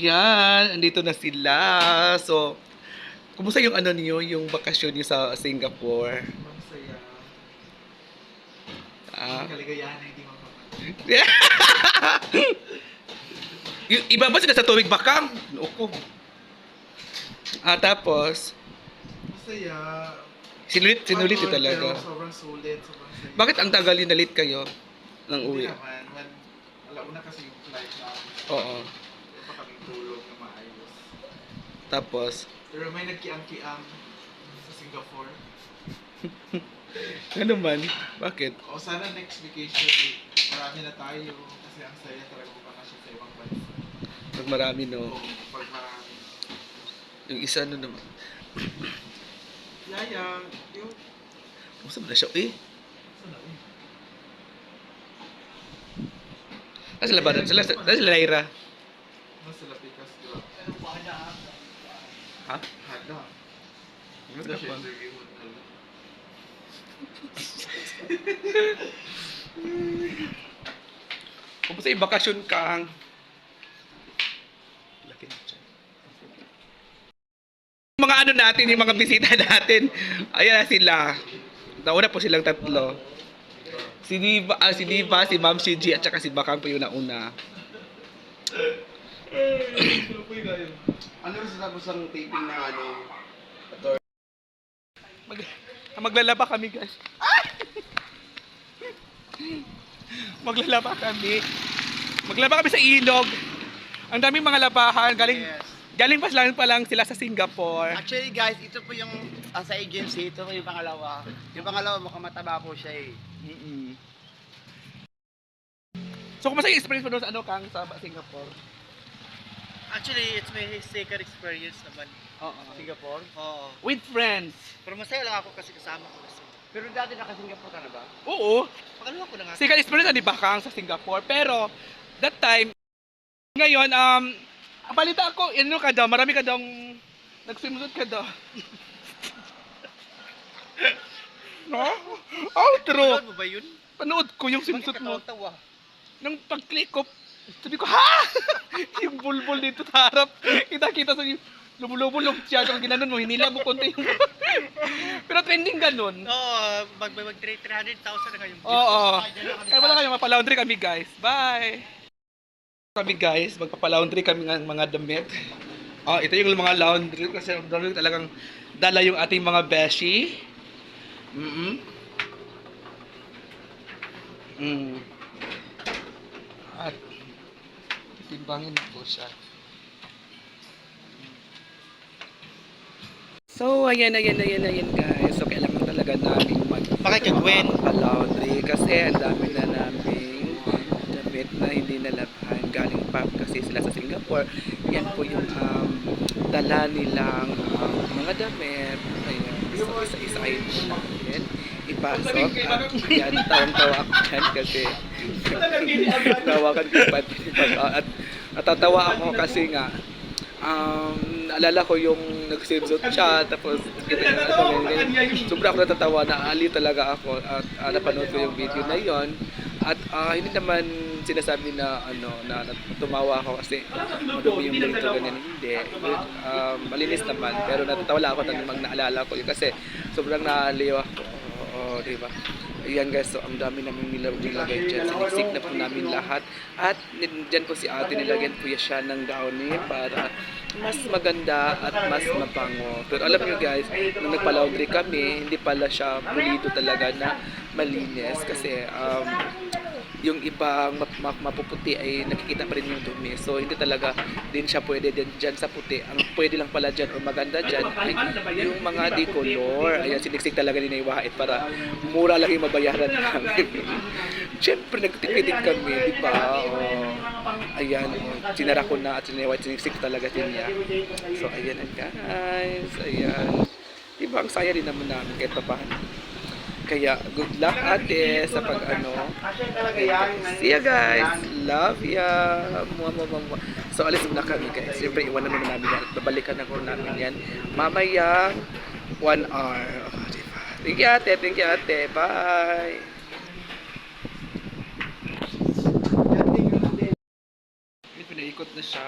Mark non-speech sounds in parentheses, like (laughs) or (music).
Yan, andito na sila. So, kumusta yung ano niyo, yung bakasyon niyo sa Singapore? Masaya. Ah. Kaligayahan na hindi mapapagod. (laughs) yung iba ba sila sa tubig bakang? Opo. Ah, tapos, Masaya. sinulit, sinulit yun talaga. Pero sobrang sulit, sobrang saya. Bakit ang tagal yun na late kayo ng Hindi uwi? naman. Man, alam una kasi yung flight namin. Oo. Wala pa kaming tulog na maayos. Tapos, Pero may nagkiang-kiang sa Singapore. (laughs) ano man? Bakit? O sana next vacation, eh, marami na tayo. Kasi ang saya talaga magbakasyon sa ibang bansa. Pag marami, no? O pag marami. Yung isa, ano naman? (clears throat) Yaya, yung... Kumusta mo na siya? Eh, Sana eh. nasa ba? Sila, sila, sila Lyra. Nasa Lapikas, di ba? Siya pa? interview mo. Hada. Kumusta yung bakasyon kang? Laki na mga ano natin, yung mga bisita (laughs) natin. Ayan na sila. Nauna po silang tatlo. Si Diva, ah, si Diva, si Ma'am Shiji, at saka si Bakang po yung nauna. Ano rin sa tapos ang taping ng ano? Mag, (laughs) maglalaba kami, guys. maglalaba kami. Maglaba kami sa ilog. Ang daming mga labahan. Galing, Yes. galing pa lang pa lang sila sa Singapore. Actually guys, ito po yung ah, sa agency, ito po yung pangalawa. Yung pangalawa mukhang mataba po siya eh. Mm-mm. So, kumusta yung experience mo doon sa ano kang sa Singapore? Actually, it's my second experience naman. Oo. Singapore? Oo. With friends. Pero masaya lang ako kasi kasama ko kasi. Pero dati naka-Singapore ka na ba? Oo. Pangalawa ko na nga. Second experience na di ba kang sa Singapore? Pero, that time, ngayon, um, ang balita ako, ano ka daw, marami ka daw, nag-swimsuit ka daw. (laughs) no? Oh, true. Panood mo ba yun? Panood ko yung Bakit swimsuit mo. katawa-tawa? Nung pag-click ko, sabi ko, ha? (laughs) yung bulbul dito sa harap. Kita-kita sa yung lumulubulog siya. Kung ginanon mo, hinila mo konti yung... (laughs) Pero trending ganun. Oo, mag, mag, mag 300,000 na ngayon. Oo. Eh, wala kayo, mapalaundry kami guys. Bye! Kami guys, magpapalaundry kami ng mga damit. Oh, ito yung mga laundry kasi laundry talagang dala yung ating mga beshi. Mm Mm. At timbangin po siya. So, ayan, ayan, ayan, ayan guys. So, kailangan talaga namin mag Bakit ka, Gwen? laundry kasi ang dami na namin damit na hindi nalabhan galing pa kasi sila sa Singapore yan po yung um, dala nilang um, mga damit ayan so isa-isahin po namin ipasok at yan tawang-tawa ako dyan kasi tawakan ko pati at natatawa ako kasi nga um, naalala ko yung nag-swimsuit siya, tapos kita niya ano. Sobra ako natatawa, naali talaga ako at uh, napanood ko yung video na yon at ah, hindi naman sinasabi na ano na, na tumawa ako kasi madumi yung ganito ganyan hindi. Um, malinis naman pero natatawa ako nang mag naalala ko yun kasi sobrang naaliw ako oo di ba Ayan guys, so ang dami namin nilag- nilagay dyan. Siniksik na po namin lahat. At dyan po si ate nilagyan po siya ng downy para mas maganda at mas mabango. Pero alam nyo guys, nung nagpa-laundry kami, hindi pala siya pulido talaga na malinis. Kasi um, yung ibang map- mapuputi ay nakikita pa rin yung dumi. So hindi talaga din siya pwede din dyan sa puti. Ang pwede lang pala dyan o maganda dyan ay yung mga decolor. Ayan, siniksik talaga ni Naiwahit para mura lang yung mabayaran namin. (laughs) Siyempre, nagtipid din kami, di ba? O, ayan, sinara ko na at sinewat, siniksik talaga din niya. So, ayan na guys. Ayan. Di ba, ang saya din naman namin kahit pa paano. Kaya, good luck ate sa pag ano. See ya guys. Love ya. Mua, mua, mua, mua. So, alis muna kami guys. Siyempre, iwanan muna namin yan. Babalikan ako namin yan. Mamaya, one hour. Oh? Thank you ate. Thank you ate. Bye. Pinaikot na siya.